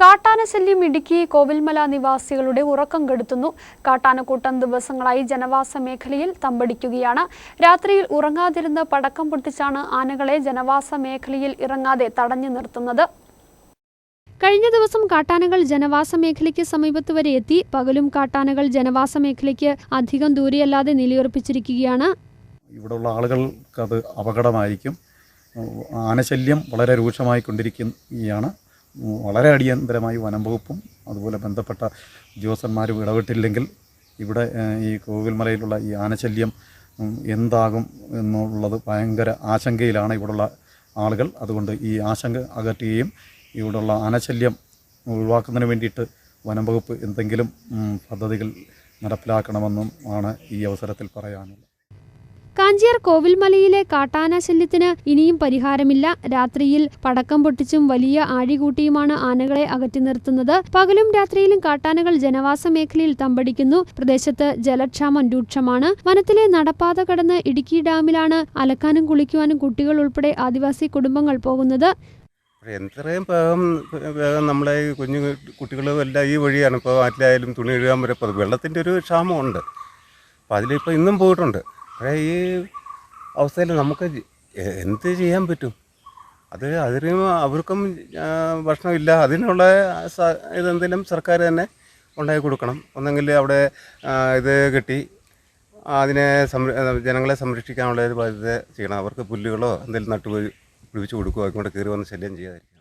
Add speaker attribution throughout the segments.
Speaker 1: കാട്ടാനശല്യം ഇടുക്കി കോവിൽമല നിവാസികളുടെ ഉറക്കം കെടുത്തുന്നു. കാട്ടാനക്കൂട്ടം ദിവസങ്ങളായി ജനവാസ മേഖലയിൽ തമ്പടിക്കുകയാണ്. രാത്രിയിൽ ഉറങ്ങാതിരുന്ന് പടക്കം പൊട്ടിച്ചാണ് ആനകളെ ജനവാസ മേഖലയിൽ ഇറങ്ങാതെ തടഞ്ഞു നിർത്തുന്നത്. കഴിഞ്ഞ ദിവസം കാട്ടാനകൾ ജനവാസ മേഖലയ്ക്ക് സമീപത്ത് വരെ എത്തി. പകലും കാട്ടാനകൾ ജനവാസ മേഖലയ്ക്ക് അധികം ദൂരെയല്ലാതെ നിലയുറപ്പിച്ചിരിക്കുകയാണ്.
Speaker 2: ഇവിടെയുള്ള ആളുകൾക്ക് അത് അപകടമായിരിക്കും ആനശല്യം വളരെ രൂക്ഷമായിക്കൊണ്ടിരിക്കുകയാണ് വളരെ അടിയന്തരമായി വനം വകുപ്പും അതുപോലെ ബന്ധപ്പെട്ട ഉദ്യോഗസ്ഥന്മാരും ഇടപെട്ടില്ലെങ്കിൽ ഇവിടെ ഈ കോവിൽമലയിലുള്ള ഈ ആനശല്യം എന്താകും എന്നുള്ളത് ഭയങ്കര ആശങ്കയിലാണ് ഇവിടെയുള്ള ആളുകൾ. അതുകൊണ്ട് ഈ ആശങ്ക അകറ്റുകയും ഇവിടെയുള്ള ആനശല്യം ഒഴിവാക്കുന്നതിന് വേണ്ടിയിട്ട് വനം വകുപ്പ് എന്തെങ്കിലും പദ്ധതികൾ നടപ്പിലാക്കണമെന്നും ആണ് ഈ അവസരത്തിൽ പറയാനുള്ളത്.
Speaker 1: കാഞ്ചിയാർ കോവിൽമലയിലെ കാട്ടാന ശല്യത്തിന് ഇനിയും പരിഹാരമില്ല. രാത്രിയിൽ പടക്കം പൊട്ടിച്ചും വലിയ ആഴികൂട്ടിയുമാണ് ആനകളെ അകറ്റി നിർത്തുന്നത്. പകലും രാത്രിയിലും കാട്ടാനകൾ ജനവാസ മേഖലയിൽ തമ്പടിക്കുന്നു. പ്രദേശത്ത് ജലക്ഷാമം രൂക്ഷമാണ്. വനത്തിലെ നടപ്പാത കടന്ന് ഇടുക്കി ഡാമിലാണ് അലക്കാനും കുളിക്കുവാനും കുട്ടികൾ ഉൾപ്പെടെ ആദിവാസി കുടുംബങ്ങൾ പോകുന്നത്.
Speaker 3: എത്രയും വേഗം വേഗം നമ്മളെ കുഞ്ഞു കുട്ടികളും എല്ലാം ഈ വഴിയാണ്. ഇപ്പോൾ ആറ്റിലായാലും തുണി എഴുതാൻ വരെ വെള്ളത്തിന്റെ ഒരു ക്ഷാമമുണ്ട്. അപ്പോൾ അതിലിപ്പോൾ ഇന്നും പോയിട്ടുണ്ട്. പക്ഷേ ഈ അവസ്ഥയിൽ നമുക്ക് എന്ത് ചെയ്യാൻ പറ്റും? അത് അതിനും അവർക്കും ഭക്ഷണമില്ല. അതിനുള്ള ഇതെന്തെങ്കിലും സർക്കാർ തന്നെ ഉണ്ടാക്കി കൊടുക്കണം. ഒന്നെങ്കിൽ അവിടെ ഇത് കെട്ടി. അതിനെ ജനങ്ങളെ സംരക്ഷിക്കാനുള്ള ഒരു ബാധ്യത ചെയ്യണം. അവർക്ക് പുല്ലുകളോ എന്തെങ്കിലും നട്ടു പിടിപ്പിച്ച് കൊടുക്കുകയോ അങ്ങോട്ട് കയറി വന്ന് ശല്യം ചെയ്യാതിരിക്കണം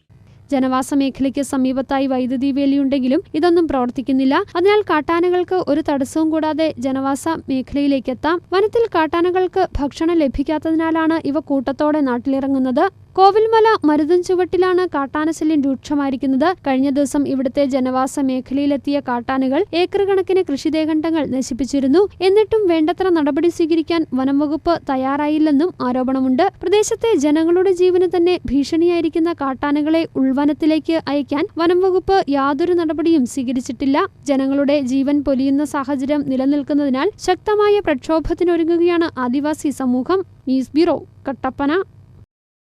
Speaker 1: ജനവാസ മേഖലയ്ക്ക് സമീപത്തായി വൈദ്യുതി വേലിയുണ്ടെങ്കിലും ഇതൊന്നും പ്രവർത്തിക്കുന്നില്ല. അതിനാൽ കാട്ടാനകൾക്ക് ഒരു തടസ്സവും കൂടാതെ ജനവാസ മേഖലയിലേക്ക് എത്താം വനത്തിൽ കാട്ടാനകൾക്ക് ഭക്ഷണം ലഭിക്കാത്തതിനാലാണ് ഇവ കൂട്ടത്തോടെ നാട്ടിലിറങ്ങുന്നത്. കോവിൽമല മരുതൻ ചുവട്ടിലാണ് കാട്ടാനശല്യം രൂക്ഷമായിരിക്കുന്നത്. കഴിഞ്ഞ ദിവസം ഇവിടുത്തെ ജനവാസ മേഖലയിലെത്തിയ കാട്ടാനകൾ ഏക്കർ കണക്കിന് കൃഷിദേഖണ്ഡങ്ങൾ നശിപ്പിച്ചിരുന്നു. എന്നിട്ടും വേണ്ടത്ര നടപടി സ്വീകരിക്കാൻ വനം വകുപ്പ് തയ്യാറായില്ലെന്നും ആരോപണമുണ്ട്. പ്രദേശത്തെ ജനങ്ങളുടെ ജീവന് തന്നെ ഭീഷണിയായിരിക്കുന്ന കാട്ടാനകളെ ഉൾവനത്തിലേക്ക് അയക്കാൻ വനം വകുപ്പ് യാതൊരു നടപടിയും സ്വീകരിച്ചിട്ടില്ല. ജനങ്ങളുടെ ജീവൻ പൊലിയുന്ന സാഹചര്യം നിലനിൽക്കുന്നതിനാൽ ശക്തമായ പ്രക്ഷോഭത്തിനൊരുങ്ങുകയാണ് ആദിവാസി സമൂഹം. News bureau Kattappana.